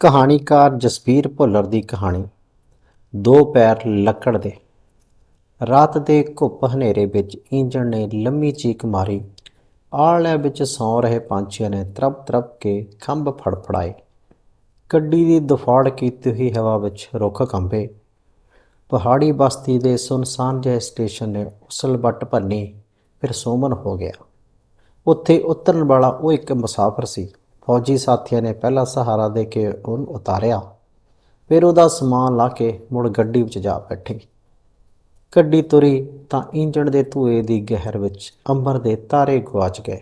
ਕਹਾਣੀਕਾਰ ਜਸਵੀਰ ਭੁੱਲਰ ਦੀ ਕਹਾਣੀ, ਦੋ ਪੈਰ ਲੱਕੜ ਦੇ। ਰਾਤ ਦੇ ਘੁੱਪ ਹਨੇਰੇ ਵਿੱਚ ਇੰਜਣ ਨੇ ਲੰਮੀ ਚੀਕ ਮਾਰੀ। ਆਲਿਆਂ ਵਿੱਚ ਸੌਂ ਰਹੇ ਪੰਛੀਆਂ ਨੇ ਤਰਪ ਤਰਪ ਕੇ ਖੰਭ ਫੜਫੜਾਏ। ਗੱਡੀ ਦੀ ਦੁਫਾੜ ਕੀਤੀ ਹੋਈ ਹਵਾ ਵਿੱਚ ਰੁੱਖ ਕੰਬੇ। ਪਹਾੜੀ ਬਸਤੀ ਦੇ ਸੁਨਸਾਨ ਜਿਹੇ ਸਟੇਸ਼ਨ ਨੇ ਉਸਲ ਬੱਟ ਭੰਨੀ, ਫਿਰ ਸੋਮਨ ਹੋ ਗਿਆ। ਉੱਥੇ ਉਤਰਨ ਵਾਲਾ ਉਹ ਇੱਕ ਮੁਸਾਫਰ ਸੀ। ਫੌਜੀ ਸਾਥੀਆਂ ਨੇ ਪਹਿਲਾ ਸਹਾਰਾ ਦੇ ਕੇ ਉਹਨੂੰ ਉਤਾਰਿਆ। ਫਿਰ ਉਹਦਾ ਸਮਾਨ ਲਾ ਕੇ ਮੁੜ ਗੱਡੀ ਵਿੱਚ ਜਾ ਬੈਠੇ। ਗੱਡੀ ਤੁਰੀ ਤਾਂ ਇੰਜਣ ਦੇ ਧੂਏ ਦੀ ਗਹਿਰ ਵਿੱਚ ਅੰਬਰ ਦੇ ਤਾਰੇ ਗੁਆਚ ਗਏ।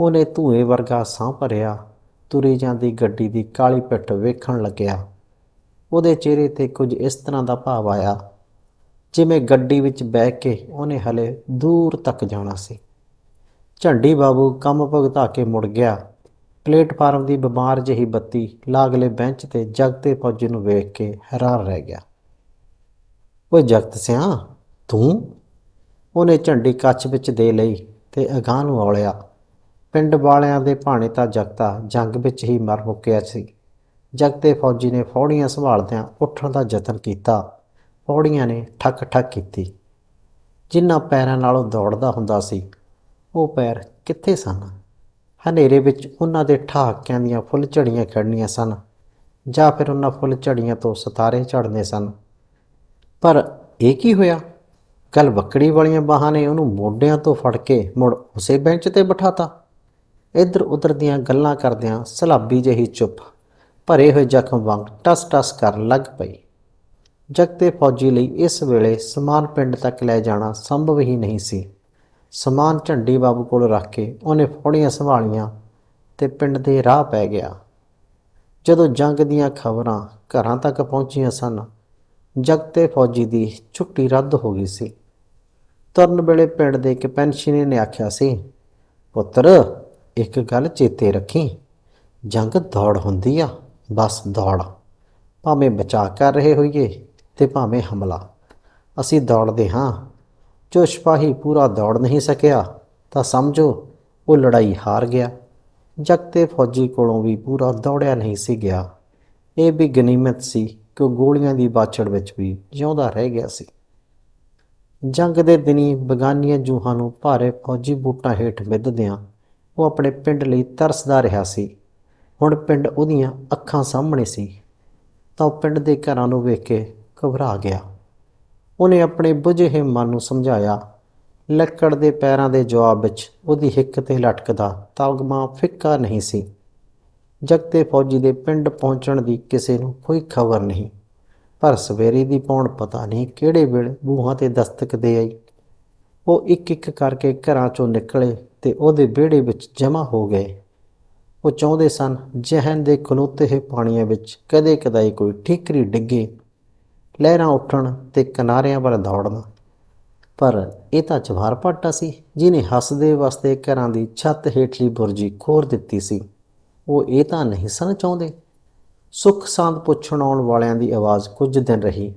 ਉਹਨੇ ਧੂਏ ਵਰਗਾ ਸਾਹ ਭਰਿਆ, ਤੁਰੀ ਜਾਂਦੀ ਗੱਡੀ ਦੀ ਕਾਲੀ ਪਿੱਠ ਵੇਖਣ ਲੱਗਿਆ। ਉਹਦੇ ਚਿਹਰੇ ਤੇ ਕੁਝ ਇਸ ਤਰ੍ਹਾਂ ਦਾ ਭਾਵ ਆਇਆ, ਜਿਵੇਂ ਗੱਡੀ ਵਿੱਚ ਬਹਿ ਕੇ ਉਹਨੇ ਹਲੇ ਦੂਰ ਤੱਕ ਜਾਣਾ ਸੀ। ਝੰਡੀ ਬਾਬੂ ਕੰਮ ਭੁਗਤਾ ਕੇ ਮੁੜ ਗਿਆ। ਪਲੇਟਫਾਰਮ ਦੀ ਬਿਮਾਰ ਜਿਹੀ ਬੱਤੀ ਲਾਗਲੇ ਬੈਂਚ ਤੇ ਜਗਤੇ ਫੌਜੀ ਨੂੰ ਵੇਖ ਕੇ ਹੈਰਾਨ ਰਹਿ ਗਿਆ। ਓਏ ਜਗਤ ਸਿਆ, ਤੂੰ? ਉਹਨੇ ਝੰਡੀ ਕੱਚ ਵਿੱਚ ਦੇ ਲਈ ਤੇ ਅਗਾਂਹ ਨੂੰ ਔਲਿਆ। ਪਿੰਡ ਵਾਲਿਆਂ ਦੇ ਭਾਣੇ ਤਾਂ ਜਗਤਾ ਜੰਗ ਵਿੱਚ ਹੀ ਮਰ ਮੁੱਕਿਆ ਸੀ। ਜਗਤੇ ਫੌਜੀ ਨੇ ਫੌੜੀਆਂ ਸੰਭਾਲਦਿਆਂ ਉੱਠਣ ਦਾ ਯਤਨ ਕੀਤਾ। ਫੌੜੀਆਂ ਨੇ ਠੱਕ ਠੱਕ ਕੀਤੀ। ਜਿਨ੍ਹਾਂ ਪੈਰਾਂ ਨਾਲੋਂ ਦੌੜਦਾ ਹੁੰਦਾ ਸੀ, ਉਹ ਪੈਰ ਕਿੱਥੇ ਸਨ? ਹਨੇਰੇ ਵਿੱਚ ਉਹਨਾਂ ਦੇ ਠਹਾਕਿਆਂ ਦੀਆਂ ਫੁੱਲ ਝੜੀਆਂ ਖੜਨੀਆਂ ਸਨ, ਜਾਂ ਫਿਰ ਉਹਨਾਂ ਫੁੱਲ ਝੜੀਆਂ ਤੋਂ ਸਿਤਾਰੇ ਝੜਨੇ ਸਨ। ਪਰ ਇਹ ਕੀ ਹੋਇਆ? ਕੱਲ ਬੱਕੜੀ ਵਾਲੀਆਂ ਬਾਹਾਂ ਨੇ ਉਹਨੂੰ ਮੋਢਿਆਂ ਤੋਂ ਫੜ ਕੇ ਮੁੜ ਉਸੇ ਬੈਂਚ ਤੇ ਬਿਠਾਤਾ। ਇੱਧਰ ਉੱਧਰ ਦੀਆਂ ਗੱਲਾਂ ਕਰਦਿਆਂ ਸਲਾਬੀ ਜਿਹੀ ਚੁੱਪ, ਭਰੇ ਹੋਏ ਜ਼ਖਮ ਵਾਂਗ ਟਸ ਟਸ ਕਰਨ ਲੱਗ ਪਈ। ਜਗਤੇ ਫੌਜੀ ਲਈ ਇਸ ਵੇਲੇ ਸਮਾਨ ਪਿੰਡ ਤੱਕ ਲੈ ਜਾਣਾ ਸੰਭਵ ਹੀ ਨਹੀਂ ਸੀ। ਸਮਾਨ ਝੰਡੀ ਬਾਬੂ ਕੋਲ ਰੱਖ ਕੇ ਉਹਨੇ ਫੌੜੀਆਂ ਸੰਭਾਲੀਆਂ ਤੇ ਪਿੰਡ ਦੇ ਰਾਹ ਪੈ ਗਿਆ। ਜਦੋਂ ਜੰਗ ਦੀਆਂ ਖਬਰਾਂ ਘਰਾਂ ਤੱਕ ਪਹੁੰਚੀਆਂ ਸਨ, ਜਗ 'ਤੇ ਫੌਜੀ ਦੀ ਛੁੱਟੀ ਰੱਦ ਹੋ ਗਈ ਸੀ। ਤੁਰਨ ਵੇਲੇ ਪਿੰਡ ਦੇ ਇੱਕ ਪੈਨਸ਼ਨਰ ਨੇ ਆਖਿਆ ਸੀ, ਪੁੱਤਰ, ਇੱਕ ਗੱਲ ਚੇਤੇ ਰੱਖੀ। ਜੰਗ ਦੌੜ ਹੁੰਦੀ ਆ, ਬਸ ਦੌੜ। ਭਾਵੇਂ ਬਚਾ ਕਰ ਰਹੇ ਹੋਈਏ ਤੇ ਭਾਵੇਂ ਹਮਲਾ। ਅਸੀਂ ਦੌੜਦੇ ਹਾਂ ਜੋ ਸਿਪਾਹੀ ਪੂਰਾ ਦੌੜ ਨਹੀਂ ਸਕਿਆ, ਤਾਂ ਸਮਝੋ, ਉਹ ਲੜਾਈ ਹਾਰ ਗਿਆ। ਜਗਤੇ ਫੌਜੀ ਕੋਲੋਂ ਵੀ ਪੂਰਾ ਦੌੜਿਆ ਨਹੀਂ ਸੀ ਗਿਆ। ਇਹ ਵੀ ਗਨੀਮਤ ਸੀ ਕਿ ਉਹ ਗੋਲੀਆਂ ਦੀ ਬਾਛੜ ਵਿੱਚ ਵੀ ਜਿਉਂਦਾ ਰਹਿ ਗਿਆ ਸੀ। ਜੰਗ ਦੇ ਦਿਨੀ ਬਗਾਨੀਆਂ ਜੂਹਾਂ ਨੂੰ ਭਾਰੇ ਫੌਜੀ ਬੂਟਾਂ ਹੇਠ ਮਿੱਧਦਿਆਂ ਉਹ ਆਪਣੇ ਪਿੰਡ ਲਈ ਤਰਸਦਾ ਰਿਹਾ ਸੀ। ਹੁਣ ਪਿੰਡ ਉਹਦੀਆਂ ਅੱਖਾਂ ਸਾਹਮਣੇ ਸੀ, ਤਾਂ ਉਹ ਪਿੰਡ ਦੇ ਘਰਾਂ ਨੂੰ ਵੇਖ ਕੇ ਘਬਰਾ ਗਿਆ। ਉਹਨੇ ਆਪਣੇ ਬੁਝੇ ਹੋਏ ਮਨ ਨੂੰ ਸਮਝਾਇਆ। ਲੱਕੜ ਦੇ ਪੈਰਾਂ ਦੇ ਜਵਾਬ ਵਿੱਚ ਉਹਦੀ ਹਿੱਕ ਤੇ ਲਟਕਦਾ ਤਗਮਾ ਫਿੱਕਾ ਨਹੀਂ ਸੀ। ਜਗਤੇ ਫੌਜੀ ਦੇ ਪਿੰਡ ਪਹੁੰਚਣ ਦੀ ਕਿਸੇ ਨੂੰ ਕੋਈ ਖਬਰ ਨਹੀਂ। ਪਰ ਸਵੇਰੇ ਦੀ ਪੌਣ ਪਤਾ ਨਹੀਂ ਕਿਹੜੇ ਵੇਲੇ ਬੂਹਾਂ ਤੇ ਦਸਤਕ ਦੇ ਆਈ। ਉਹ ਇੱਕ ਇੱਕ ਕਰਕੇ ਘਰਾਂ ਚੋਂ ਨਿਕਲੇ ਤੇ ਉਹਦੇ ਵਿਹੜੇ ਵਿੱਚ ਜਮ੍ਹਾਂ ਹੋ ਗਏ। ਉਹ ਚਾਹੁੰਦੇ ਸਨ, ਜਹਨ ਦੇ ਖਲੋਤੇ ਹੋਏ ਪਾਣੀਆਂ ਵਿੱਚ ਕਦੇ ਕਦਾਈ ਕੋਈ ਠੀਕਰੀ ਡਿੱਗੇ ਲਹਿਰਾਂ ਉੱਠਣ ਤੇ ਕਿਨਾਰਿਆਂ ਵੱਲ ਦੌੜਨ। ਪਰ ਇਹ ਤਾਂ ਚਵਾਰ ਪਾਟਾ ਸੀ ਜਿਨੇ ਹੱਸਦੇ ਵਸਦੇ ਘਰਾਂ ਦੀ ਛੱਤ ਹੇਠਲੀ ਬੁਰਜੀ ਖੋਰ ਦਿੱਤੀ ਸੀ। ਉਹ ਇਹ ਤਾਂ ਨਹੀਂ ਸਨ ਚਾਹੁੰਦੇ। ਸੁੱਖ ਸਾਂਦ ਪੁੱਛਣ ਆਉਣ ਵਾਲਿਆਂ ਦੀ ਆਵਾਜ਼ ਕੁਝ ਦਿਨ ਰਹੀ।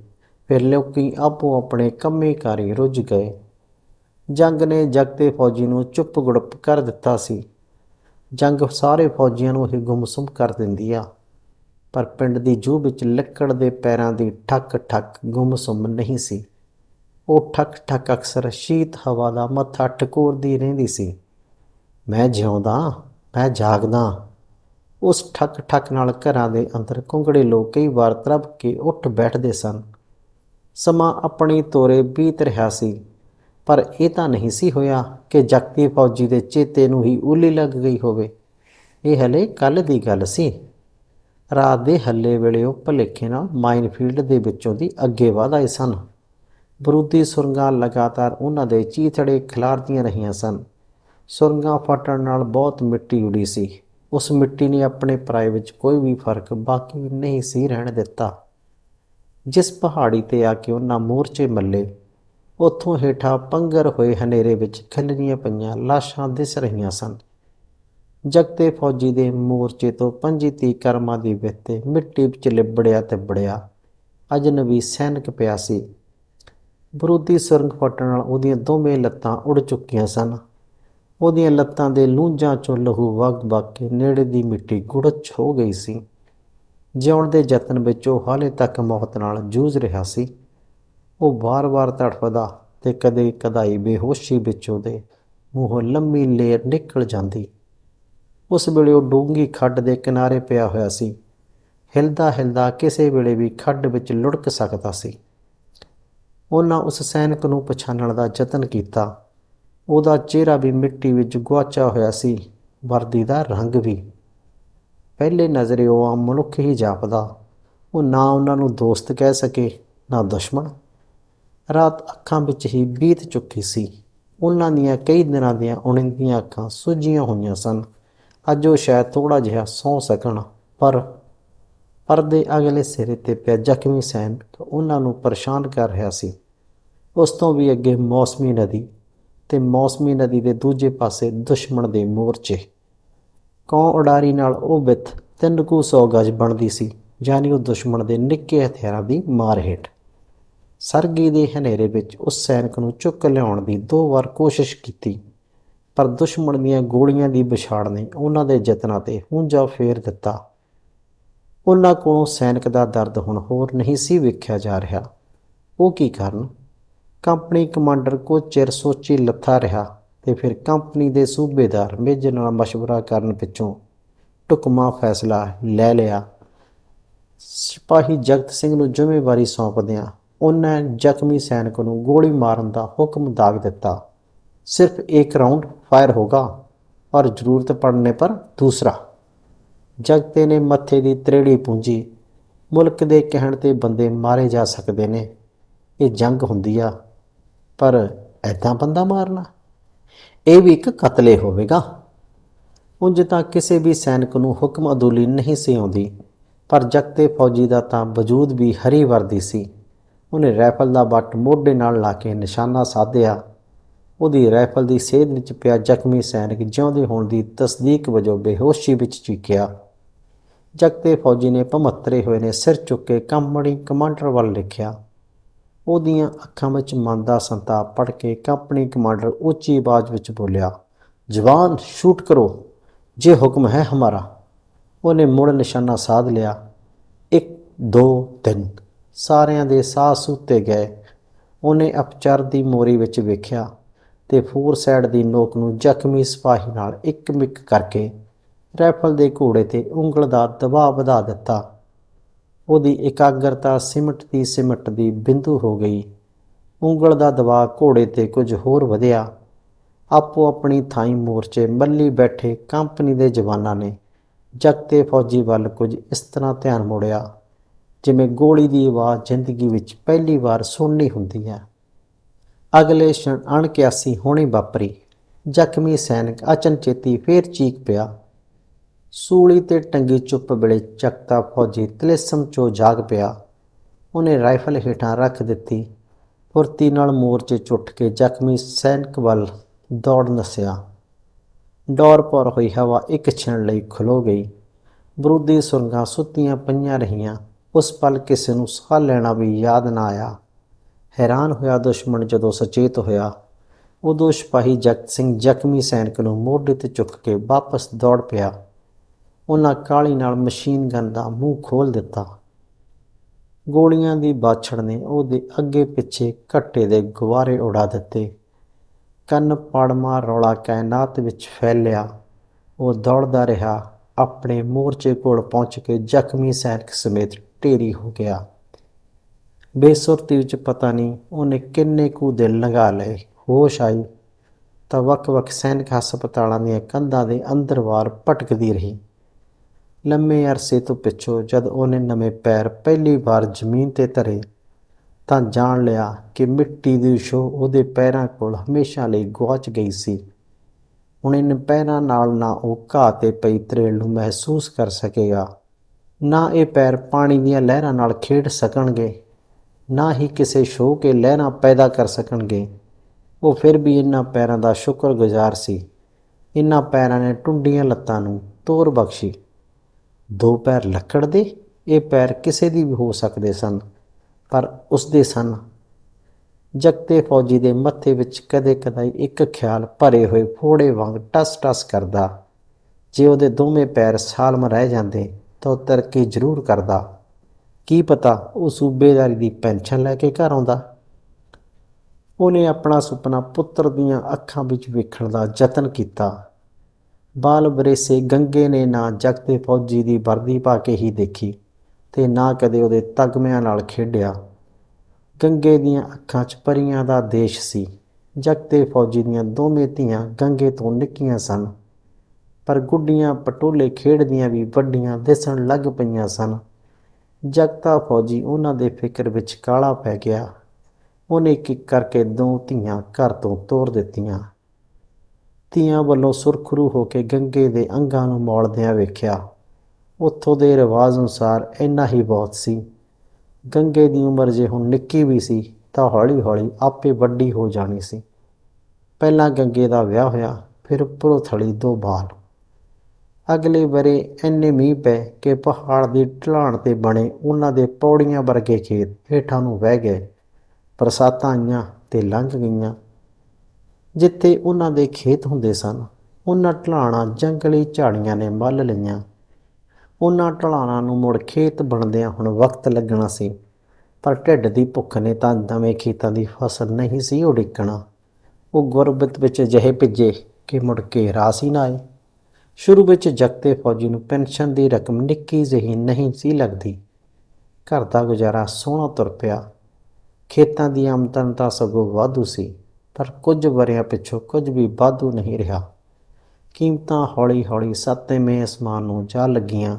ਫਿਰ ਲੋਕੀ ਆਪੋ ਆਪਣੇ ਕੰਮੇਕਾਰੀ ਰੁੱਝ ਗਏ। ਜੰਗ ਨੇ ਜਗਤੇ ਫੌਜੀ ਨੂੰ ਚੁੱਪ ਗੁੜਪ ਕਰ ਦਿੱਤਾ ਸੀ। ਜੰਗ ਸਾਰੇ ਫੌਜੀਆਂ ਨੂੰ ਹੀ ਗੁੰਮਸੁਮ ਕਰ ਦਿੰਦੀ ਆ। ਪਰ ਪਿੰਡ ਦੀ ਜੂਹ ਵਿੱਚ ਲੱਕੜ ਦੇ ਪੈਰਾਂ ਦੀ ਠੱਕ ਠੱਕ ਗੁੰਮਸੁੰਮ ਨਹੀਂ ਸੀ। ਉਹ ਠੱਕ ਠੱਕ ਅਕਸਰ ਸ਼ੀਤ ਹਵਾ ਦਾ ਮੱਥਾ ਟਕੋਰਦੀ ਰਹਿੰਦੀ ਸੀ। ਮੈਂ ਜਿਉਂਦਾ, ਮੈਂ ਜਾਗਦਾ। ਉਸ ਠੱਕ ਠੱਕ ਨਾਲ ਘਰਾਂ ਦੇ ਅੰਦਰ ਕੁੰਗੜੇ ਲੋਕ ਕਈ ਵਾਰ ਤਰਪ ਕੇ ਉੱਠ ਬੈਠਦੇ ਸਨ। ਸਮਾਂ ਆਪਣੀ ਤੋਰੇ ਬੀਤ ਰਿਹਾ ਸੀ, ਪਰ ਇਹ ਤਾਂ ਨਹੀਂ ਸੀ ਹੋਇਆ ਕਿ ਜਗਤੀ ਫੌਜੀ ਦੇ ਚੇਤੇ ਨੂੰ ਹੀ ਉਲੀ ਲੱਗ ਗਈ ਹੋਵੇ। ਇਹ ਹਲੇ ਕੱਲ ਦੀ ਗੱਲ ਸੀ। ਰਾਤ ਦੇ ਹੱਲੇ ਵੇਲੇ ਉਹ ਭਲੇਖੇ ਨਾਲ ਮਾਈਨਫੀਲਡ ਦੇ ਵਿੱਚੋਂ ਦੀ ਅੱਗੇ ਵਧ ਆਏ ਸਨ। ਬਰੂਦੀ ਸੁਰੰਗਾਂ ਲਗਾਤਾਰ ਉਹਨਾਂ ਦੇ ਚੀਥੜੇ ਖਿਲਾਰਦੀਆਂ ਰਹੀਆਂ ਸਨ। ਸੁਰੰਗਾਂ ਫਟਣ ਨਾਲ ਬਹੁਤ ਮਿੱਟੀ ਉੜੀ ਸੀ। ਉਸ ਮਿੱਟੀ ਨੇ ਆਪਣੇ ਪਰਾਏ ਵਿੱਚ ਕੋਈ ਵੀ ਫ਼ਰਕ ਬਾਕੀ ਨਹੀਂ ਸੀ ਰਹਿਣ ਦਿੱਤਾ। ਜਿਸ ਪਹਾੜੀ ਤੇ ਆ ਕੇ ਉਹਨਾਂ ਮੋਰਚੇ ਮੱਲੇ, ਉੱਥੋਂ ਹੇਠਾਂ ਪੰਗਰ ਹੋਏ ਹਨੇਰੇ ਵਿੱਚ ਖਿਲਰੀਆਂ ਪਈਆਂ ਲਾਸ਼ਾਂ ਦਿਸ ਰਹੀਆਂ ਸਨ। ਜਗਤੇ ਫੌਜੀ ਦੇ ਮੋਰਚੇ ਤੋਂ ਪੰਜੀ ਤੀ ਕਰਮਾਂ ਦੀ ਵਿੱਤੇ ਮਿੱਟੀ ਵਿੱਚ ਲਿਬੜਿਆ ਤੇ ਬੜਿਆ। ਅਜਨਬੀ ਸੈਨਿਕ ਪਿਆ ਸੀ। ਬਰੂਦੀ ਸੁਰੰਗ ਫਟਣ ਨਾਲ ਉਹਦੀਆਂ ਦੋਵੇਂ ਲੱਤਾਂ ਉੜ ਚੁੱਕੀਆਂ ਸਨ। ਉਹਦੀਆਂ ਲੱਤਾਂ ਦੇ ਲੂੰਜਾਂ ਚੋਂ ਲਹੂ ਵਗ ਵਗ ਕੇ ਨੇੜੇ ਦੀ ਮਿੱਟੀ ਗੁੜਚ ਹੋ ਗਈ ਸੀ। ਜਿਉਣ ਦੇ ਯਤਨ ਵਿੱਚ ਉਹ ਹਾਲੇ ਤੱਕ ਮੌਤ ਨਾਲ ਜੂਝ ਰਿਹਾ ਸੀ। ਉਹ ਵਾਰ-ਵਾਰ ਤੜਫਦਾ ਤੇ ਕਦੇ ਕਦਾਈ ਬੇਹੋਸ਼ੀ ਵਿੱਚ ਉਹਦੇ ਮੂੰਹੋਂ ਲੰਮੀ ਲੇਰ ਨਿਕਲ ਜਾਂਦੀ। ਉਸ ਵੇਲੇ ਉਹ ਡੂੰਗੀ ਖੱਡ ਦੇ ਕਿਨਾਰੇ ਪਿਆ ਹੋਇਆ ਸੀ। ਹਿਲਦਾ ਹਿਲਦਾ ਕਿਸੇ ਵੇਲੇ ਵੀ ਖੱਡ ਵਿੱਚ ਲੁੜਕ ਸਕਦਾ ਸੀ। ਉਹਨਾਂ ਉਸ ਸੈਨਿਕ ਨੂੰ ਪਛਾਣਨ ਦਾ ਯਤਨ ਕੀਤਾ। ਉਹਦਾ ਚਿਹਰਾ ਵੀ ਮਿੱਟੀ ਵਿੱਚ ਗੁਆਚਿਆ ਹੋਇਆ ਸੀ, ਵਰਦੀ ਦਾ ਰੰਗ ਵੀ। ਪਹਿਲੇ ਨਜ਼ਰੇ ਉਹ ਆ ਮਨੁੱਖ ਹੀ ਜਾਪਦਾ। ਉਹ ਨਾ ਉਹਨਾਂ ਨੂੰ ਦੋਸਤ ਕਹਿ ਸਕੇ, ਨਾ ਦੁਸ਼ਮਣ। ਰਾਤ ਅੱਖਾਂ ਵਿੱਚ ਹੀ ਬੀਤ ਚੁੱਕੀ ਸੀ। ਉਹਨਾਂ ਦੀਆਂ ਕਈ ਦਿਨਾਂ ਦੀਆਂ ਉਣੀਂਦੀਆਂ ਅੱਖਾਂ ਸੁੱਜੀਆਂ ਹੋਈਆਂ ਸਨ। ਅੱਜ ਉਹ ਸ਼ਾਇਦ ਥੋੜਾ ਜਿਹਾ ਸੌਂ ਸਕਣ, ਪਰ ਪਰਦੇ ਅਗਲੇ ਸਿਰੇ ਤੇ ਪਿਆ ਜ਼ਖਮੀ ਸੈਨਿਕ ਉਹਨਾਂ ਨੂੰ ਪਰੇਸ਼ਾਨ ਕਰ ਰਿਹਾ ਸੀ। ਉਸ ਤੋਂ ਵੀ ਅੱਗੇ ਮੌਸਮੀ ਨਦੀ ਤੇ ਮੌਸਮੀ ਨਦੀ ਦੇ ਦੂਜੇ ਪਾਸੇ ਦੁਸ਼ਮਣ ਦੇ ਮੋਰਚੇ। ਕੌਂ ਉਡਾਰੀ ਨਾਲ ਉਹ ਵਿੱਥ ਤਿੰਨ ਕੁ ਸੌ ਗਜ ਬਣਦੀ ਸੀ, ਯਾਨੀ ਉਹ ਦੁਸ਼ਮਣ ਦੇ ਨਿੱਕੇ ਹਥਿਆਰਾਂ ਦੀ ਮਾਰ ਹੇਠ। ਸਰਗੀ ਦੇ ਹਨੇਰੇ ਵਿੱਚ ਉਸ ਸੈਨਿਕ ਨੂੰ ਚੁੱਕ ਲਿਆਉਣ ਦੀ ਦੋ ਵਾਰ ਕੋਸ਼ਿਸ਼ ਕੀਤੀ। ਪਰ ਦੁਸ਼ਮਣ ਦੀਆਂ ਗੋਲੀਆਂ ਦੀ ਵਿਛਾੜ ਨੇ ਉਹਨਾਂ ਦੇ ਯਤਨਾਂ ਤੇ ਹੁੰਜਾ ਫੇਰ ਦਿੱਤਾ ਉਹਨਾਂ ਕੋਲੋਂ ਸੈਨਿਕ ਦਾ ਦਰਦ ਹੁਣ ਹੋਰ ਨਹੀਂ ਸੀ ਵੇਖਿਆ ਜਾ ਰਿਹਾ ਉਹ ਕੀ ਕਰਨ ਕੰਪਨੀ ਕਮਾਂਡਰ ਕੋ ਚਿਰ ਸੋਚੀ ਲੱਥਾ ਰਿਹਾ ਤੇ ਫਿਰ ਕੰਪਨੀ ਦੇ ਸੂਬੇਦਾਰ ਮੇਜਰ ਨਾਲ مشورہ ਕਰਨ ਪਿੱਛੋਂ ਟੁਕਮਾ ਫੈਸਲਾ ਲੈ ਲਿਆ ਸਿਪਾਹੀ ਜਗਤ ਸਿੰਘ ਨੂੰ ਜ਼ਿੰਮੇਵਾਰੀ ਸੌਂਪਦਿਆਂ ਉਹਨਾਂ ਜ਼ਖਮੀ ਸੈਨਿਕ ਨੂੰ ਗੋਲੀ ਮਾਰਨ ਦਾ ਹੁਕਮ ਦਾਗ ਦਿੱਤਾ ਸਿਰਫ ਇੱਕ ਰਾਉਂਡ ਫਾਇਰ ਹੋਗਾ ਔਰ ਜ਼ਰੂਰਤ ਪੜਨੇ ਪਰ ਦੂਸਰਾ ਜਗਤੇ ਨੇ ਮੱਥੇ ਦੀ ਤਰੇੜੀ ਪੂੰਜੀ ਮੁਲਕ ਦੇ ਕਹਿਣ ਤੇ ਬੰਦੇ ਮਾਰੇ ਜਾ ਸਕਦੇ ਨੇ ਇਹ ਜੰਗ ਹੁੰਦੀ ਆ ਪਰ ਐਦਾਂ ਬੰਦਾ ਮਾਰਨਾ ਇਹ ਵੀ ਇੱਕ ਕਤਲੇ ਹੋਵੇਗਾ ਉਂਝ ਤਾਂ ਕਿਸੇ ਵੀ ਸੈਨਿਕ ਨੂੰ ਹੁਕਮ ਅਦੂਲੀ ਨਹੀਂ ਸੀ ਆਉਂਦੀ ਪਰ ਜਗਤੇ ਫੌਜੀ ਦਾ ਤਾਂ ਵਜੂਦ ਵੀ ਹਰੀ ਵਰਦੀ ਸੀ ਉਹਨੇ ਰਾਈਫਲ ਦਾ ਬੱਟ ਮੋਢੇ ਨਾਲ ਲਾ ਕੇ ਨਿਸ਼ਾਨਾ ਸਾਧਿਆ ਉਹਦੀ ਰਾਈਫਲ ਦੀ ਸੇਧ ਵਿੱਚ ਪਿਆ ਜ਼ਖਮੀ ਸੈਨਿਕ ਜਿਉਂਦੇ ਹੋਣ ਦੀ ਤਸਦੀਕ ਵਜੋਂ ਬੇਹੋਸ਼ੀ ਵਿੱਚ ਚੀਕਿਆ ਜਗਤੇ ਫੌਜੀ ਨੇ ਭਮੱਤਰੇ ਹੋਏ ਨੇ ਸਿਰ ਚੁੱਕ ਕੇ ਕੰਪਨੀ ਕਮਾਂਡਰ ਵੱਲ ਲਿਖਿਆ। ਉਹਦੀਆਂ ਅੱਖਾਂ ਵਿੱਚ ਮਨ ਦਾ ਸੰਤਾਪ ਪੜ ਕੇ ਕੰਪਨੀ ਕਮਾਂਡਰ ਉੱਚੀ ਆਵਾਜ਼ ਵਿੱਚ ਬੋਲਿਆ, ਜਵਾਨ, ਸ਼ੂਟ ਕਰੋ। ਜੇ ਹੁਕਮ ਹੈ ਹਮਾਰਾ। ਉਹਨੇ ਮੁੜ ਨਿਸ਼ਾਨਾ ਸਾਧ ਲਿਆ। 1 2 3 ਸਾਰਿਆਂ ਦੇ ਸਾਹ ਸੁੱਤੇ ਗਏ। ਉਹਨੇ ਅਪਚਰ ਦੀ ਮੋਰੀ ਵਿੱਚ ਵੇਖਿਆ। ਤੇ ਫੋਰ ਸਾਈਡ ਦੀ ਨੋਕ ਨੂੰ ਜ਼ਖਮੀ ਸਿਪਾਹੀ ਨਾਲ ਇੱਕ ਮਿੱਕ ਕਰਕੇ ਰਾਈਫਲ ਦੇ ਘੋੜੇ ਤੇ ਉਂਗਲ ਦਾ ਦਬਾਅ ਵਧਾ ਦਿੱਤਾ। ਉਹਦੀ ਇਕਾਗਰਤਾ ਸਿਮਟ ਦੀ ਸਿਮਟ ਦੀ ਬਿੰਦੂ ਹੋ ਗਈ। ਉਂਗਲ ਦਾ ਦਬਾਅ ਘੋੜੇ ਤੇ ਕੁਝ ਹੋਰ ਵਧਿਆ। ਆਪੋ ਆਪਣੀ ਥਾਈ ਮੋਰਚੇ ਮੱਲੀ ਬੈਠੇ ਕੰਪਨੀ ਦੇ ਜਵਾਨਾਂ ਨੇ ਜਗਤੇ ਫੌਜੀ ਵੱਲ ਕੁਝ ਇਸ ਤਰ੍ਹਾਂ ਧਿਆਨ ਮੋੜਿਆ, ਜਿਵੇਂ ਗੋਲੀ ਦੀ ਆਵਾਜ਼ ਜ਼ਿੰਦਗੀ ਵਿੱਚ ਪਹਿਲੀ ਵਾਰ ਸੁਣਨੀ ਹੁੰਦੀ ਹੈ। ਅਗਲੇ ਛਣ ਅਣਕਿਆਸੀ ਹੋਣੀ ਵਾਪਰੀ। ਜ਼ਖਮੀ ਸੈਨਿਕ ਅਚਨਚੇਤੀ ਫੇਰ ਚੀਕ ਪਿਆ। ਸੂਲੀ ਤੇ ਟੰਗੀ ਚੁੱਪ ਵੇਲੇ ਚੱਕਤਾ ਫੌਜੀ ਤਲੇਸਮ ਚੋਂ ਜਾਗ ਪਿਆ। ਉਹਨੇ ਰਾਈਫਲ ਹੇਠਾਂ ਰੱਖ ਦਿੱਤੀ। ਫੁਰਤੀ ਨਾਲ ਮੋਰਚੇ ਚੁੱਟ ਕੇ ਜ਼ਖਮੀ ਸੈਨਿਕ ਵੱਲ ਦੌੜ ਨਸਿਆ। ਡੌਰ ਪਰ ਹੋਈ ਹਵਾ ਇੱਕ ਛਿਣ ਲਈ ਖਲੋ ਗਈ। ਬਰੂਦੀ ਸੁਰਗਾਂ ਸੁੱਤੀਆਂ ਪਈਆਂ ਰਹੀਆਂ। ਉਸ ਪਲ ਕਿਸੇ ਨੂੰ ਸਾਹ ਲੈਣਾ ਵੀ ਯਾਦ ਨਾ ਆਇਆ। ਹੈਰਾਨ ਹੋਇਆ ਦੁਸ਼ਮਣ ਜਦੋਂ ਸੁਚੇਤ ਹੋਇਆ। ਉਦੋਂ ਸਿਪਾਹੀ ਜਗਤ ਸਿੰਘ ਜ਼ਖਮੀ ਸੈਨਿਕ ਨੂੰ ਮੋਢੇ ਤੇ ਚੁੱਕ ਕੇ ਵਾਪਸ ਦੌੜ ਪਿਆ। ਉਹਨਾਂ ਕਾਲੀ ਨਾਲ ਮਸ਼ੀਨ ਗਨ ਦਾ ਮੂੰਹ ਖੋਲ ਦਿੱਤਾ। ਗੋਲੀਆਂ ਦੀ ਬਾਛੜ ਨੇ ਉਹਦੇ ਅੱਗੇ ਪਿੱਛੇ ਘੱਟੇ ਦੇ ਗੁਬਾਰੇ ਉਡਾ ਦਿੱਤੇ। ਕੰਨ ਪੜਮਾ ਰੌਲਾ ਕਾਇਨਾਤ ਵਿੱਚ ਫੈਲਿਆ ਉਹ ਦੌੜਦਾ ਰਿਹਾ। ਆਪਣੇ ਮੋਰਚੇ ਕੋਲ ਪਹੁੰਚ ਕੇ ਜ਼ਖਮੀ ਸੈਨਿਕ ਸਮੇਤ ਢੇਰੀ ਹੋ ਗਿਆ। ਬੇਸੁਰਤੀ ਵਿੱਚ ਪਤਾ ਨਹੀਂ ਉਹਨੇ ਕਿੰਨੇ ਕੁ ਦਿਨ ਲੰਘਾ ਲਏ। ਹੋਸ਼ ਆਈ ਤਾਂ ਵੱਖ-ਵੱਖ ਸੈਨਿਕ ਹਸਪਤਾਲਾਂ ਦੀਆਂ ਕੰਧਾਂ ਦੇ ਅੰਦਰ ਵਾਰ ਭਟਕਦੀ ਰਹੀ। ਲੰਮੇ ਅਰਸੇ ਤੋਂ ਪਿੱਛੋਂ ਜਦ ਉਹਨੇ ਨਵੇਂ ਪੈਰ ਪਹਿਲੀ ਵਾਰ ਜ਼ਮੀਨ ਤੇ ਧਰੇ ਤਾਂ ਜਾਣ ਲਿਆ ਕਿ ਮਿੱਟੀ ਦੀ ਸ਼ੋ ਉਹਦੇ ਪੈਰਾਂ ਕੋਲ ਹਮੇਸ਼ਾ ਲਈ ਗੁਆਚ ਗਈ ਸੀ। ਹੁਣ ਇਹਨ ਪੈਰਾਂ ਨਾਲ ਨਾ ਉਹ ਘਾਹ ਤੇ ਪਈ ਤਰੇਲ ਨੂੰ ਮਹਿਸੂਸ ਕਰ ਸਕੇਗਾ, ਨਾ ਇਹ ਪੈਰ ਪਾਣੀ ਦੀਆਂ ਲਹਿਰਾਂ ਨਾਲ ਖੇਡ ਸਕਣਗੇ। ਨਾ ਹੀ ਕਿਸੇ ਸ਼ੋਅ ਕੇ ਲਹਿਰਾਂ ਪੈਦਾ ਕਰ ਸਕਣਗੇ। ਉਹ ਫਿਰ ਵੀ ਇਹਨਾਂ ਪੈਰਾਂ ਦਾ ਸ਼ੁਕਰਗੁਜ਼ਾਰ ਸੀ। ਇਹਨਾਂ ਪੈਰਾਂ ਨੇ ਟੁੰਡੀਆਂ ਲੱਤਾਂ ਨੂੰ ਤੋਰ ਬਖਸ਼ੀ। ਦੋ ਪੈਰ ਲੱਕੜ ਦੇ, ਇਹ ਪੈਰ ਕਿਸੇ ਦੀ ਵੀ ਹੋ ਸਕਦੇ ਸਨ, ਪਰ ਉਸ ਦੇ ਸਨ ਜਗਤੇ ਫੌਜੀ ਦੇ ਮੱਥੇ ਵਿੱਚ ਕਦੇ-ਕਦਾਈ ਇੱਕ ਖਿਆਲ ਭਰੇ ਹੋਏ ਫੋੜੇ ਵਾਂਗ ਟਸ-ਟਸ ਕਰਦਾ। ਜੇ ਉਹਦੇ ਦੋਵੇਂ ਪੈਰ ਸਾਲਮ ਰਹਿ ਜਾਂਦੇ ਤਾਂ ਉਹ ਤਰੱਕੀ ਜ਼ਰੂਰ ਕਰਦਾ। ਕੀ ਪਤਾ ਉਹ ਸੂਬੇਦਾਰੀ ਦੀ ਪੈਨਸ਼ਨ ਲੈ ਕੇ ਘਰ ਆਉਂਦਾ? ਉਹਨੇ ਆਪਣਾ ਸੁਪਨਾ ਪੁੱਤਰ ਦੀਆਂ ਅੱਖਾਂ ਵਿੱਚ ਵੇਖਣ ਦਾ ਯਤਨ ਕੀਤਾ। ਬਾਲ ਬਰੇਸੇ ਗੰਗੇ ਨੇ ਨਾ ਜਗਤੇ ਫੌਜੀ ਦੀ ਵਰਦੀ ਪਾ ਕੇ ਹੀ ਦੇਖੀ ਤੇ ਨਾ ਕਦੇ ਉਹਦੇ ਤਗਮਿਆਂ ਨਾਲ ਖੇਡਿਆ। ਗੰਗੇ ਦੀਆਂ ਅੱਖਾਂ 'ਚ ਪਰੀਆਂ ਦਾ ਦੇਸ਼ ਸੀ। ਜਗਤੇ ਫੌਜੀ ਦੀਆਂ ਦੋਵੇਂ ਧੀਆਂ ਗੰਗੇ ਤੋਂ ਨਿੱਕੀਆਂ ਸਨ। ਪਰ ਗੁੱਡੀਆਂ ਪਟੋਲੇ ਖੇਡਦੀਆਂ ਵੀ ਵੱਡੀਆਂ ਦਿਸਣ ਲੱਗ ਪਈਆਂ ਸਨ। ਜਗਤਾ ਫੌਜੀ ਉਹਨਾਂ ਦੇ ਫਿਕਰ ਵਿੱਚ ਕਾਲਾ ਪੈ ਗਿਆ। ਉਹਨੇ ਇੱਕ ਇੱਕ ਕਰਕੇ ਦੋ ਧੀਆਂ ਘਰ ਤੋਂ ਤੋਰ ਦਿੱਤੀਆਂ। ਧੀਆਂ ਵੱਲੋਂ ਸੁਰਖਰੂ ਹੋ ਕੇ ਗੰਗੇ ਦੇ ਅੰਗਾਂ ਨੂੰ ਮੌਲਦਿਆਂ ਵੇਖਿਆ। ਉੱਥੋਂ ਦੇ ਰਿਵਾਜ ਅਨੁਸਾਰ ਇੰਨਾ ਹੀ ਬਹੁਤ ਸੀ। ਗੰਗੇ ਦੀ ਉਮਰ ਜੇ ਹੁਣ ਨਿੱਕੀ ਵੀ ਸੀ ਤਾਂ ਹੌਲੀ-ਹੌਲੀ ਆਪੇ ਵੱਡੀ ਹੋ ਜਾਣੀ ਸੀ। ਪਹਿਲਾਂ ਗੰਗੇ ਦਾ ਵਿਆਹ ਹੋਇਆ, ਫਿਰ ਉੱਪਰੋਂ ਥਲੀ ਦੋ ਬਾਲ। ਅਗਲੇ ਬਰੇ ਇੰਨੇ ਮੀਂਹ ਪਏ ਕਿ ਪਹਾੜ ਦੀ ਢਲਾਣ ਤੇ ਬਣੇ ਉਹਨਾਂ ਦੇ ਪੌੜੀਆਂ ਵਰਗੇ ਖੇਤ ਹੇਠਾਂ ਨੂੰ ਵਹਿ ਗਏ। ਬਰਸਾਤਾਂ ਆਈਆਂ ਤੇ ਲੰਘ ਗਈਆਂ। ਜਿੱਥੇ ਉਹਨਾਂ ਦੇ ਖੇਤ ਹੁੰਦੇ ਸਨ, ਉਹਨਾਂ ਢਲਾਣਾ ਜੰਗਲੀ ਝਾੜੀਆਂ ਨੇ ਮੱਲ ਲਈਆਂ। ਉਹਨਾਂ ਢਲਾਣਾ ਨੂੰ ਮੁੜ ਖੇਤ ਬਣਦਿਆਂ ਹੁਣ ਵਕਤ ਲੱਗਣਾ ਸੀ, ਪਰ ਢਿੱਡ ਦੀ ਭੁੱਖ ਨੇ ਤਾਂ ਨਵੇਂ ਖੇਤਾਂ ਦੀ ਫਸਲ ਨਹੀਂ ਸੀ ਉਡੀਕਣਾ। ਉਹ ਗੁਰਬਤ ਵਿੱਚ ਜਿਹੇ ਭਿੱਜੇ ਕਿ ਮੁੜ ਕੇ ਰਾਸ ਹੀ ਨਾ ਆਏ। ਸ਼ੁਰੂ ਵਿੱਚ ਜਗਤੇ ਫੌਜੀ ਨੂੰ ਪੈਨਸ਼ਨ ਦੀ ਰਕਮ ਨਿੱਕੀ ਜਿਹੀ ਨਹੀਂ ਸੀ ਲੱਗਦੀ। ਘਰ ਦਾ ਗੁਜ਼ਾਰਾ ਸੋਹਣਾ ਤੁਰ ਪਿਆ। ਖੇਤਾਂ ਦੀ ਆਮਦਨ ਤਾਂ ਸਗੋਂ ਵਾਧੂ ਸੀ, ਪਰ ਕੁਝ ਵਰਿਆਂ ਪਿੱਛੋਂ ਕੁਝ ਵੀ ਵਾਧੂ ਨਹੀਂ ਰਿਹਾ। ਕੀਮਤਾਂ ਹੌਲੀ-ਹੌਲੀ ਸੱਤਵੇਂ ਅਸਮਾਨ ਨੂੰ ਜਾ ਲੱਗੀਆਂ।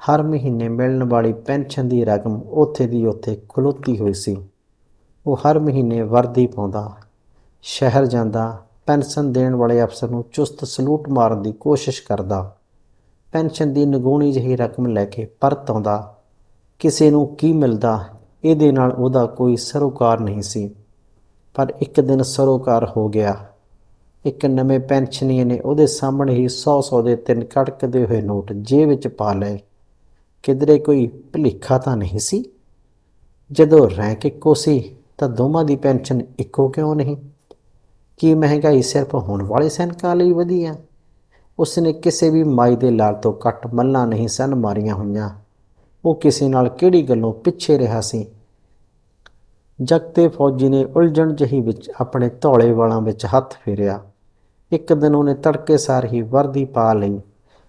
ਹਰ ਮਹੀਨੇ ਮਿਲਣ ਵਾਲੀ ਪੈਨਸ਼ਨ ਦੀ ਰਕਮ ਉੱਥੇ ਦੀ ਉੱਥੇ ਖਲੋਤੀ ਹੋਈ ਸੀ। ਉਹ ਹਰ ਮਹੀਨੇ ਵਰਦੀ ਪਾਉਂਦਾ, ਸ਼ਹਿਰ ਜਾਂਦਾ ਪੈਨਸ਼ਨ ਦੇਣ ਵਾਲੇ ਅਫਸਰ ਨੂੰ ਚੁਸਤ ਸਲੂਟ ਮਾਰਨ ਦੀ ਕੋਸ਼ਿਸ਼ ਕਰਦਾ। ਪੈਨਸ਼ਨ ਦੀ ਨਿਗੂਣੀ ਜਿਹੀ ਰਕਮ ਲੈ ਕੇ ਪਰਤ ਆਉਂਦਾ। ਕਿਸੇ ਨੂੰ ਕੀ ਮਿਲਦਾ, ਇਹਦੇ ਨਾਲ ਉਹਦਾ ਕੋਈ ਸਰੋਕਾਰ ਨਹੀਂ ਸੀ। ਪਰ ਇੱਕ ਦਿਨ ਸਰੋਕਾਰ ਹੋ ਗਿਆ। ਇੱਕ ਨਵੇਂ ਪੈਨਸ਼ਨੀਏ ਨੇ ਉਹਦੇ ਸਾਹਮਣੇ ਹੀ 100-100 ਦੇ ਤਿੰਨ ਕੜਕਦੇ ਹੋਏ ਨੋਟ ਜੇਬ ਵਿੱਚ ਪਾ ਲਏ। ਕਿਧਰੇ ਕੋਈ ਭੁਲੇਖਾ ਤਾਂ ਨਹੀਂ ਸੀ? ਜਦੋਂ ਰੈਂਕ ਇੱਕੋ ਸੀ, ਤਾਂ ਦੋਵਾਂ ਦੀ ਪੈਨਸ਼ਨ ਇੱਕੋ ਕਿਉਂ ਨਹੀਂ? ਕੀ ਮਹਿੰਗਾਈ ਸਿਰਫ ਹੋਣ ਵਾਲੇ ਸੈਨਿਕਾਂ ਲਈ ਵਧੀ ਆ? ਉਸਨੇ ਕਿਸੇ ਵੀ ਮਾਈ ਦੇ ਲਾਲ ਤੋਂ ਘੱਟ ਮੱਲਾਂ ਨਹੀਂ ਸਨ ਮਾਰੀਆਂ ਹੋਈਆਂ। ਉਹ ਕਿਸੇ ਨਾਲ ਕਿਹੜੀ ਗੱਲੋਂ ਪਿੱਛੇ ਰਿਹਾ ਸੀ? ਜਗਤੇ ਫੌਜੀ ਨੇ ਉਲਝਣ ਜਹੀ ਵਿੱਚ ਆਪਣੇ ਧੌਲੇ ਵਾਲਾਂ ਵਿੱਚ ਹੱਥ ਫੇਰਿਆ। ਇੱਕ ਦਿਨ ਉਹਨੇ ਤੜਕੇ ਸਾਰ ਹੀ ਵਰਦੀ ਪਾ ਲਈ।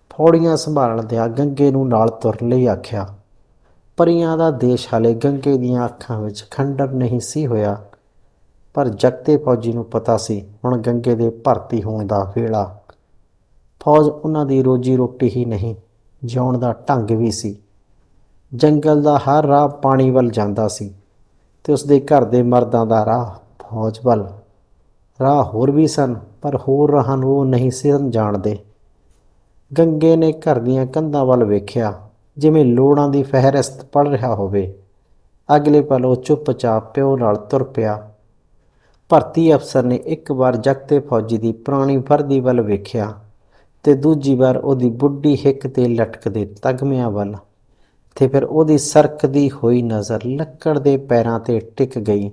ਫੌੜੀਆਂ ਸੰਭਾਲਣ ਸੰਭਾਲਦਿਆਂ ਗੰਗੇ ਨੂੰ ਨਾਲ ਤੁਰ ਲਈ ਆਖਿਆ, ਪਰੀਆਂ ਦਾ ਦੇਸ਼ ਹਾਲੇ ਗੰਗੇ ਦੀਆਂ ਅੱਖਾਂ ਵਿੱਚ ਖੰਡਰ ਨਹੀਂ ਸੀ ਹੋਇਆ। ਪਰ ਜਗਤੇ ਫੌਜੀ ਨੂੰ ਪਤਾ ਸੀ, ਹੁਣ ਗੰਗੇ ਦੇ ਭਰਤੀ ਹੋਣ ਦਾ ਵੇਲਾ। ਫੌਜ ਉਹਨਾਂ ਦੀ ਰੋਜੀ ਰੋਟੀ ਹੀ ਨਹੀਂ, ਜਿਉਣ ਦਾ ਢੰਗ ਵੀ ਸੀ। ਜੰਗਲ ਦਾ ਹਰ ਰਾਹ ਪਾਣੀ ਵੱਲ ਜਾਂਦਾ ਸੀ ਤੇ ਉਸਦੇ ਘਰ ਦੇ ਮਰਦਾਂ ਦਾ ਰਾਹ ਫੌਜ ਵੱਲ। ਰਾਹ ਹੋਰ ਵੀ ਸਨ, ਪਰ ਹੋਰ ਰਾਹਾਂ ਨੂੰ ਉਹ ਨਹੀਂ ਸਿਰਨ ਜਾਣਦੇ। ਗੰਗੇ ਨੇ ਘਰ ਦੀਆਂ ਕੰਧਾਂ ਵੱਲ ਵੇਖਿਆ, ਜਿਵੇਂ ਲੋੜਾਂ ਦੀ ਫਹਿਰਿਸਤ ਪੜ ਰਿਹਾ ਹੋਵੇ। ਅਗਲੇ ਪਲ ਉਹ ਚੁੱਪਚਾਪ ਪਿਓ ਨਾਲ ਤੁਰ ਪਿਆ। ਭਰਤੀ ਅਫਸਰ ਨੇ ਇੱਕ ਵਾਰ ਜਗਤੇ ਫੌਜੀ ਦੀ ਪੁਰਾਣੀ ਵਰਦੀ ਵੱਲ ਵੇਖਿਆ ਤੇ ਦੂਜੀ ਵਾਰ ਉਹਦੀ ਬੁੱਢੀ ਹਿੱਕ ਤੇ ਲਟਕਦੇ ਤਗਮਿਆਂ ਵੱਲ ਤੇ ਫਿਰ ਉਹਦੀ ਸਰਕਦੀ ਹੋਈ ਨਜ਼ਰ ਲੱਕੜ ਦੇ ਪੈਰਾਂ ਤੇ ਟਿਕ ਗਈ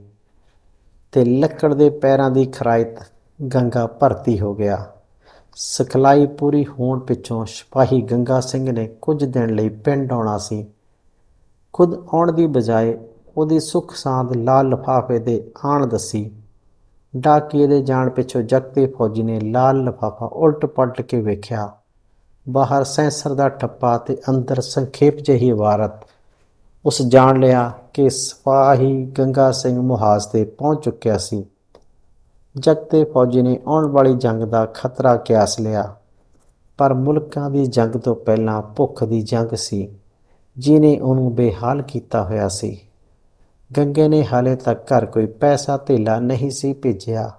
ਤੇ ਲੱਕੜ ਦੇ ਪੈਰਾਂ ਦੀ ਖਰਾਇਤ ਗੰਗਾ ਭਰਤੀ ਹੋ ਗਿਆ। ਸਿਖਲਾਈ ਪੂਰੀ ਹੋਣ ਪਿੱਛੋਂ ਸਿਪਾਹੀ ਗੰਗਾ ਸਿੰਘ ਨੇ ਕੁਝ ਦਿਨ ਲਈ ਪਿੰਡ ਆਉਣਾ ਸੀ। ਖੁਦ ਆਉਣ ਦੀ ਬਜਾਏ ਉਹਦੀ ਸੁੱਖ ਸਾਂਦ ਲਾਲ ਲਫਾਫੇ ਦੇ ਆਣ ਦੱਸੀ। ਡਾਕੀਏ ਦੇ ਜਾਣ ਪਿੱਛੋਂ ਜਗਤੇ ਫੌਜੀ ਨੇ ਲਾਲ ਲਫਾਫਾ ਉਲਟ ਪਲਟ ਕੇ ਵੇਖਿਆ। ਬਾਹਰ ਸੈਂਸਰ ਦਾ ਠੱਪਾ ਤੇ ਅੰਦਰ ਸੰਖੇਪ ਜਿਹੀ ਇਬਾਰਤ ਉਸ ਜਾਣ ਲਿਆ ਕਿ ਸਿਪਾਹੀ ਗੰਗਾ ਸਿੰਘ ਮੁਹਾਜ਼ ਤੇ ਪਹੁੰਚ ਚੁੱਕਿਆ ਸੀ। ਜਗਤੇ ਫੌਜੀ ਨੇ ਆਉਣ ਵਾਲੀ ਜੰਗ ਦਾ ਖਤਰਾ ਕਿਆਸ ਲਿਆ, ਪਰ ਮੁਲਕਾਂ ਦੀ ਜੰਗ ਤੋਂ ਪਹਿਲਾਂ ਭੁੱਖ ਦੀ ਜੰਗ ਸੀ, ਜਿਨੇ ਉਹਨੂੰ ਬੇਹਾਲ ਕੀਤਾ ਹੋਇਆ ਸੀ। ਗੰਗੇ ਨੇ ਹਾਲੇ ਤੱਕ ਘਰ ਕੋਈ ਪੈਸਾ ਧੇਲਾ ਨਹੀਂ ਸੀ ਭੇਜਿਆ।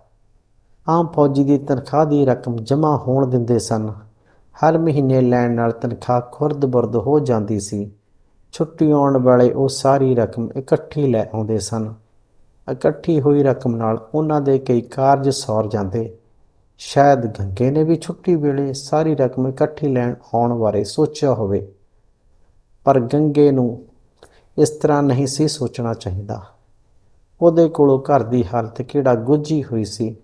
ਆਮ ਫੌਜੀ ਦੀ ਤਨਖਾਹ ਦੀ ਰਕਮ ਜਮ੍ਹਾਂ ਹੋਣ ਦਿੰਦੇ ਸਨ। ਹਰ ਮਹੀਨੇ ਲੈਣ ਨਾਲ ਤਨਖਾਹ ਖੁਰਦ-ਬੁਰਦ ਹੋ ਜਾਂਦੀ ਸੀ। ਛੁੱਟੀ ਆਉਣ ਵਾਲੇ ਉਹ ਸਾਰੀ ਰਕਮ ਇਕੱਠੀ ਲੈ ਆਉਂਦੇ ਸਨ। ਇਕੱਠੀ ਹੋਈ ਰਕਮ ਨਾਲ ਉਹਨਾਂ ਦੇ ਕਈ ਕਾਰਜ ਸੌਰ ਜਾਂਦੇ। ਸ਼ਾਇਦ ਗੰਗੇ ਨੇ ਵੀ ਛੁੱਟੀ ਵੇਲੇ ਸਾਰੀ ਰਕਮ ਇਕੱਠੀ ਲੈਣ ਆਉਣ ਬਾਰੇ ਸੋਚਿਆ ਹੋਵੇ। ਪਰ ਗੰਗੇ ਨੂੰ ਇਸ ਤਰ੍ਹਾਂ ਨਹੀਂ ਸੀ ਸੋਚਣਾ ਚਾਹੀਦਾ। ਉਹਦੇ ਕੋਲੋਂ ਘਰ ਦੀ ਹਾਲਤ ਕਿਹੜਾ ਗੁੱਝੀ ਹੋਈ ਸੀ।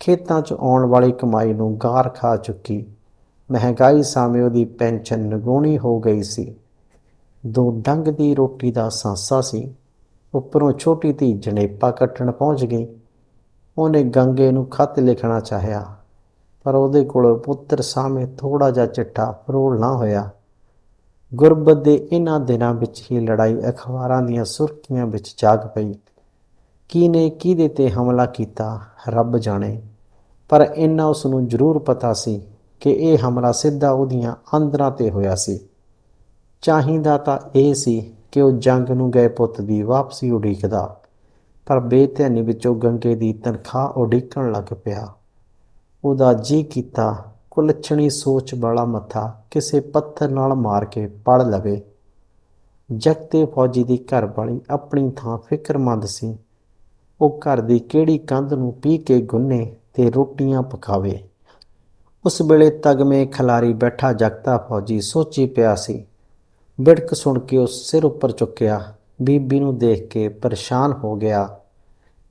ਖੇਤਾਂ 'ਚ ਆਉਣ ਵਾਲੀ ਕਮਾਈ ਨੂੰ ਗਾਰ ਖਾ ਚੁੱਕੀ। ਮਹਿੰਗਾਈ ਸਾਹਮਣੇ ਉਹਦੀ ਪੈਨਸ਼ਨ ਨਗੂਣੀ ਹੋ ਗਈ ਸੀ। ਦੋ ਡੰਗ ਦੀ ਰੋਟੀ ਦਾ ਸਾਂਸਾ ਸੀ। ਉੱਪਰੋਂ ਛੋਟੀ ਧੀ ਜਣੇਪਾ ਕੱਟਣ ਪਹੁੰਚ ਗਈ। ਉਹਨੇ ਗੰਗੇ ਨੂੰ ਖਤ ਲਿਖਣਾ ਚਾਹਿਆ, ਪਰ ਉਹਦੇ ਕੋਲ ਪੁੱਤਰ ਸਾਹਮਣੇ ਥੋੜਾ ਜਿਹਾ ਚਿੱਠਾ ਫਰੋਲ ਨਾ ਹੋਇਆ। ਗੁਰਬਤ ਦੇ ਇਹਨਾਂ ਦਿਨਾਂ ਵਿੱਚ ਹੀ ਲੜਾਈ ਅਖਬਾਰਾਂ ਦੀਆਂ ਸੁਰਖੀਆਂ ਵਿੱਚ ਜਾਗ ਪਈ। ਕਿਹਨੇ ਕਿਹਦੇ ਤੇ ਹਮਲਾ ਕੀਤਾ? ਰੱਬ ਜਾਣੇ। ਪਰ ਇੰਨਾ ਉਸ ਨੂੰ ਜ਼ਰੂਰ ਪਤਾ ਸੀ ਕਿ ਇਹ ਹਮਲਾ ਸਿੱਧਾ ਉਹਦੀਆਂ ਅੰਦਰਾਂ ਤੇ ਹੋਇਆ ਸੀ। ਚਾਹੀਦਾ ਤਾਂ ਇਹ ਸੀ ਕਿ ਉਹ ਜੰਗ ਨੂੰ ਗਏ ਪੁੱਤ ਦੀ ਵਾਪਸੀ ਉਡੀਕਦਾ, ਪਰ ਬੇਧਿਆਨੀ ਵਿੱਚੋਂ ਗੰਗੇ ਦੀ ਤਨਖਾਹ ਉਡੀਕਣ ਲੱਗ ਪਿਆ। ਉਹਦਾ ਜੀ ਕੀਤਾ ਕੁਲਛਣੀ ਸੋਚ ਵਾਲਾ ਮੱਥਾ ਕਿਸੇ ਪੱਥਰ ਨਾਲ ਮਾਰ ਕੇ ਪੜ ਲਵੇ। ਜਗਤੇ ਫੌਜੀ ਦੀ ਘਰ ਵਾਲੀ ਆਪਣੀ ਥਾਂ ਫਿਕਰਮੰਦ ਸੀ। ਉਹ ਘਰ ਦੀ ਕਿਹੜੀ ਕੰਧ ਨੂੰ ਪੀ ਕੇ ਗੁੰਨੇ ਤੇ ਰੋਟੀਆਂ ਪਕਾਵੇ। ਉਸ ਵੇਲੇ ਤਗਮੇ ਖਿਲਾਰੀ ਬੈਠਾ ਜਗਤਾ ਫੌਜੀ ਸੋਚੀ ਪਿਆ ਸੀ। ਬਿੜਕ ਸੁਣ ਕੇ ਉਹ ਸਿਰ ਉੱਪਰ ਚੁੱਕਿਆ। ਬੀਬੀ ਨੂੰ ਦੇਖ ਕੇ ਪਰੇਸ਼ਾਨ ਹੋ ਗਿਆ।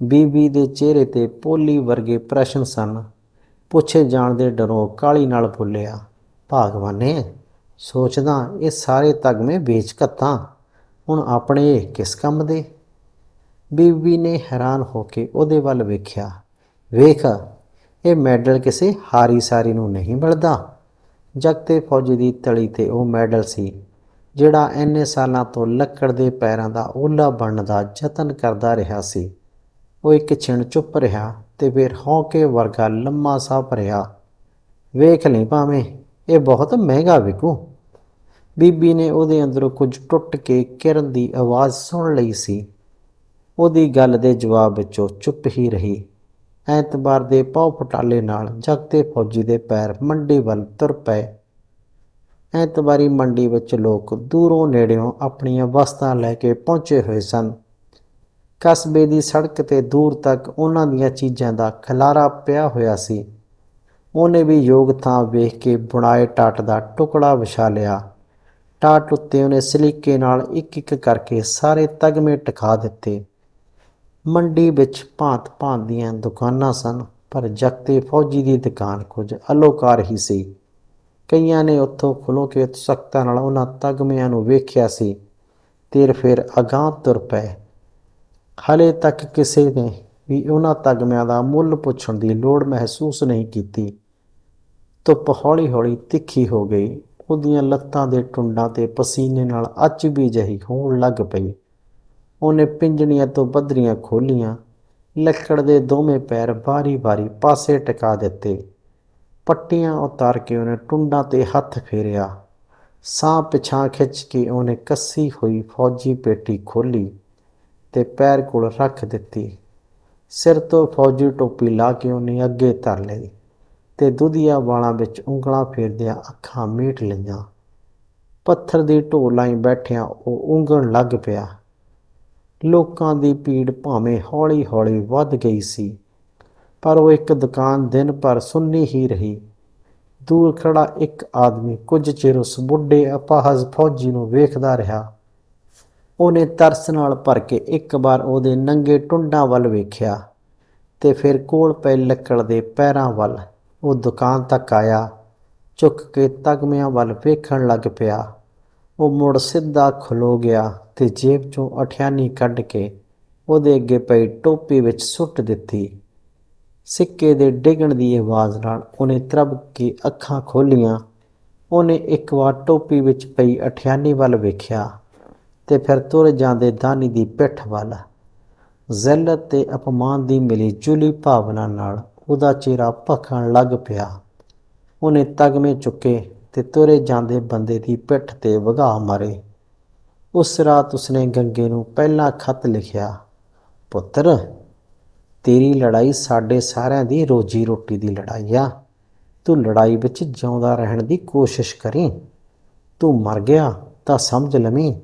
ਬੀਬੀ ਦੇ ਚਿਹਰੇ ਤੇ ਪੋਲੀ ਵਰਗੇ ਪ੍ਰਸ਼ਨ ਸਨ। ਪੁੱਛੇ ਜਾਣ ਦੇ ਡਰੋਂ ਕਾਲੀ ਨਾਲ ਬੋਲਿਆ, ਭਾਗਵਾਨੇ, ਸੋਚਦਾ ਇਹ ਸਾਰੇ ਤਗਮੇ ਵੇਚ ਘੱਤਾਂ। ਹੁਣ ਆਪਣੇ ਕਿਸ ਕੰਮ ਦੇ? ਬੀਬੀ ਨੇ ਹੈਰਾਨ ਹੋ ਕੇ ਉਹਦੇ ਵੱਲ ਵੇਖਿਆ। ਵੇਖ, ਇਹ ਮੈਡਲ ਕਿਸੇ ਹਾਰੀ ਸਾਰੀ ਨੂੰ ਨਹੀਂ ਮਿਲਦਾ। ਜਗਤੇ ਫੌਜੀ ਦੀ ਤਲੀ ਤੇ ਉਹ ਮੈਡਲ ਸੀ, ਜਿਹੜਾ ਇੰਨੇ ਸਾਲਾਂ ਤੋਂ ਲੱਕੜ ਦੇ ਪੈਰਾਂ ਦਾ ਓਲਾ ਬਣਨ ਦਾ ਯਤਨ ਕਰਦਾ ਰਿਹਾ ਸੀ। ਉਹ ਇੱਕ ਛਿਣ ਚੁੱਪ ਰਿਹਾ। ਤੇ ਫਿਰ ਹੌਕੇ ਵਰਗਾ ਲੰਮਾ ਸਾਹ ਭਰਿਆ। ਵੇਖ ਲਈ ਭਾਵੇਂ, ਇਹ ਬਹੁਤ ਮਹਿੰਗਾ ਵਿਕੂ। ਬੀਬੀ ਨੇ ਉਹਦੇ ਅੰਦਰੋਂ ਕੁਝ ਟੁੱਟ ਕੇ ਕਿਰਨ ਦੀ ਆਵਾਜ਼ ਸੁਣ ਲਈ ਸੀ। ਉਹਦੀ ਗੱਲ ਦੇ ਜਵਾਬ ਵਿੱਚੋਂ ਚੁੱਪ ਹੀ ਰਹੀ। ਐਤਵਾਰ ਦੇ ਪਾਉ ਫਟਾਲੇ ਨਾਲ ਜਗਤੇ ਫੌਜੀ ਦੇ ਪੈਰ ਮੰਡੀ ਵੱਲ ਤੁਰ ਪਏ। ਐਤਵਾਰੀ ਮੰਡੀ ਵਿੱਚ ਲੋਕ ਦੂਰੋਂ ਨੇੜਿਓਂ ਆਪਣੀਆਂ ਵਸਤਾਂ ਲੈ ਕੇ ਪਹੁੰਚੇ ਹੋਏ ਸਨ। ਕਸਬੇ ਦੀ ਸੜਕ ਤੇ ਦੂਰ ਤੱਕ ਉਹਨਾਂ ਦੀਆਂ ਚੀਜ਼ਾਂ ਦਾ ਖਲਾਰਾ ਪਿਆ ਹੋਇਆ ਸੀ। ਉਹਨੇ ਵੀ ਯੋਗ ਥਾਂ ਵੇਖ ਕੇ ਬੁਣਾਏ ਟਾਟ ਦਾ ਟੁਕੜਾ ਵਿਛਾ ਲਿਆ। ਟਾਟ ਉੱਤੇ ਉਹਨੇ ਸਲੀਕੇ ਨਾਲ ਇੱਕ ਇੱਕ ਕਰਕੇ ਸਾਰੇ ਤਗਮੇ ਟਿਕਾ ਦਿੱਤੇ। ਮੰਡੀ ਵਿੱਚ ਭਾਂਤ ਭਾਂਤ ਦੀਆਂ ਦੁਕਾਨਾਂ ਸਨ, ਪਰ ਜਗਤੇ ਫੌਜੀ ਦੀ ਦੁਕਾਨ ਕੁਝ ਅਲੋਕਾਰ ਹੀ ਸੀ। ਕਈਆਂ ਨੇ ਉੱਥੋਂ ਖੁੱਲੋ ਕੇ ਉਤਸਕਤਾ ਨਾਲ ਉਹਨਾਂ ਤਗਮਿਆਂ ਨੂੰ ਵੇਖਿਆ ਸੀ। ਤੇਰ ਫਿਰ ਅਗਾਂਹ ਤੁਰ ਪਏ। ਹਾਲੇ ਤੱਕ ਕਿਸੇ ਨੇ ਵੀ ਉਹਨਾਂ ਤਗਮਿਆਂ ਦਾ ਮੁੱਲ ਪੁੱਛਣ ਦੀ ਲੋੜ ਮਹਿਸੂਸ ਨਹੀਂ ਕੀਤੀ। ਧੁੱਪ ਹੌਲੀ-ਹੌਲੀ ਤਿੱਖੀ ਹੋ ਗਈ। ਉਹਦੀਆਂ ਲੱਤਾਂ ਦੇ ਟੁੰਡਾਂ ਤੇ ਪਸੀਨੇ ਨਾਲ ਅੱਚ ਵੀ ਜਹੀ ਹੋਣ ਲੱਗ ਪਈ। ਉਹਨੇ ਪਿੰਜਣੀਆਂ ਤੋਂ ਬੱਧਰੀਆਂ ਖੋਲੀਆਂ। ਲੱਕੜ ਦੇ ਦੋਵੇਂ ਪੈਰ ਬਾਰੀ-ਬਾਰੀ ਪਾਸੇ ਟਿਕਾ ਦਿੱਤੇ। ਪੱਟੀਆਂ ਉਤਾਰ ਕੇ ਉਹਨੇ ਟੁੰਡਾਂ ਤੇ ਹੱਥ ਫੇਰਿਆ। ਸਾਹ ਪਿਛਾਂ ਖਿੱਚ ਕੇ ਉਹਨੇ ਕੱਸੀ ਹੋਈ ਫੌਜੀ ਪੇਟੀ ਖੋਲੀ ਤੇ ਪੈਰ ਕੋਲ ਰੱਖ ਦਿੱਤੀ। ਸਿਰ ਤੋਂ ਫੌਜੀ ਟੋਪੀ ਲਾ ਕੇ ਉਹਨੇ ਅੱਗੇ ਧਰ ਲਈ ਤੇ ਦੁਧੀਆ ਵਾਲਾਂ ਵਿੱਚ ਉਂਗਲਾਂ ਫੇਰਦਿਆਂ ਅੱਖਾਂ ਮੀਟ ਲਈਆਂ। ਪੱਥਰ ਦੀ ਢੋਲਾਈ ਬੈਠਿਆਂ ਉਹ ਉਂਗਣ ਲੱਗ ਪਿਆ। ਲੋਕਾਂ ਦੀ ਭੀੜ ਭਾਵੇਂ ਹੌਲੀ-ਹੌਲੀ ਵੱਧ ਗਈ ਸੀ, ਪਰ ਉਹ ਇੱਕ ਦੁਕਾਨ ਦਿਨ ਭਰ ਸੁੰਨੀ ਹੀ ਰਹੀ। ਦੂਰ ਖੜਾ ਇੱਕ ਆਦਮੀ ਕੁਝ ਚਿਰ ਉਸ ਬੁੱਢੇ ਅਪਾਹਜ ਫੌਜੀ ਨੂੰ ਵੇਖਦਾ ਰਿਹਾ। ਉਹਨੇ ਤਰਸ ਨਾਲ ਭਰ ਕੇ ਇੱਕ ਵਾਰ ਉਹਦੇ ਨੰਗੇ ਟੁੰਡਾਂ ਵੱਲ ਵੇਖਿਆ ਤੇ ਫਿਰ ਕੋਲ ਪਏ ਲੱਕੜ ਦੇ ਪੈਰਾਂ ਵੱਲ ਉਹ ਦੁਕਾਨ ਤੱਕ ਆਇਆ ਚੁੱਕ ਕੇ ਤਗਮਿਆਂ ਵੱਲ ਵੇਖਣ ਲੱਗ ਪਿਆ। ਉਹ ਮੁੜ ਸਿੱਧਾ ਖਲੋ ਗਿਆ ਤੇ ਜੇਬ ਚੋਂ ਅਠਿਆਨੀ ਕੱਢ ਕੇ ਉਹਦੇ ਅੱਗੇ ਪਈ ਟੋਪੀ ਵਿੱਚ ਸੁੱਟ ਦਿੱਤੀ। ਸਿੱਕੇ ਦੇ ਡਿੱਗਣ ਦੀ ਆਵਾਜ਼ ਨਾਲ ਉਹਨੇ ਤਰਬ ਕੇ ਅੱਖਾਂ ਖੋਲੀਆਂ ਉਹਨੇ ਇੱਕ ਵਾਰ ਟੋਪੀ ਵਿੱਚ ਪਈ ਅਠਿਆਨੀ ਵੱਲ ਵੇਖਿਆ। ਤੇ ਫਿਰ ਤੁਰ ਜਾਂਦੇ ਦਾਨੀ ਦੀ ਪਿੱਠ ਵੱਲ। ਜ਼ਿਲਤ ਤੇ ਅਪਮਾਨ ਦੀ ਮਿਲੀ ਜੁਲੀ ਭਾਵਨਾ ਨਾਲ ਉਹਦਾ ਚਿਹਰਾ ਭਖਣ ਲੱਗ ਪਿਆ। ਉਹਨੇ ਤਗਮੇ ਚੁੱਕੇ ਤੇ ਤੁਰੇ ਜਾਂਦੇ ਬੰਦੇ ਦੀ ਪਿੱਠ ਤੇ ਵਗਾ ਮਾਰੇ। ਉਸ ਰਾਤ ਉਸਨੇ ਗੰਗੇ ਨੂੰ ਪਹਿਲਾ ਖਤ ਲਿਖਿਆ, ਪੁੱਤਰ, ਤੇਰੀ ਲੜਾਈ ਸਾਡੇ ਸਾਰਿਆਂ ਦੀ ਰੋਜੀ ਰੋਟੀ ਦੀ ਲੜਾਈ ਆ। ਤੂੰ ਲੜਾਈ ਵਿੱਚ ਜਿਉਂਦਾ ਰਹਿਣ ਦੀ ਕੋਸ਼ਿਸ਼ ਕਰੀ। ਤੂੰ ਮਰ ਗਿਆ ਤਾਂ ਸਮਝ ਲਵੀਂ।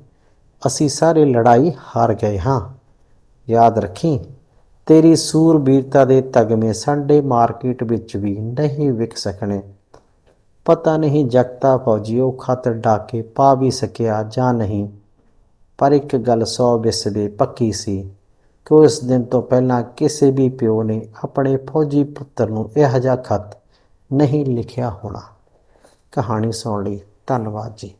ਅਸੀਂ ਸਾਰੇ ਲੜਾਈ ਹਾਰ ਗਏ ਹਾਂ। ਯਾਦ ਰੱਖੀ, ਤੇਰੀ ਸੂਰਬੀਰਤਾ ਦੇ ਤਗਮੇ ਸਾਡੇ ਮਾਰਕੀਟ ਵਿੱਚ ਵੀ ਨਹੀਂ ਵਿਕ ਸਕਣੇ। ਪਤਾ ਨਹੀਂ ਜਗਤਾ ਫੌਜੀ ਉਹ ਖਤ ਡਾਕੇ ਪਾ ਵੀ ਸਕਿਆ ਜਾਂ ਨਹੀਂ, ਪਰ ਇੱਕ ਗੱਲ ਸੌ ਵਿਸਦੇ ਪੱਕੀ ਸੀ ਕਿ ਉਸ ਦਿਨ ਤੋਂ ਪਹਿਲਾਂ ਕਿਸੇ ਵੀ ਪਿਓ ਨੇ ਆਪਣੇ ਫੌਜੀ ਪੁੱਤਰ ਨੂੰ ਇਹੋ ਜਿਹਾ ਖਤ ਨਹੀਂ ਲਿਖਿਆ ਹੋਣਾ। ਕਹਾਣੀ ਸੁਣ ਲਈ। ਧੰਨਵਾਦ ਜੀ।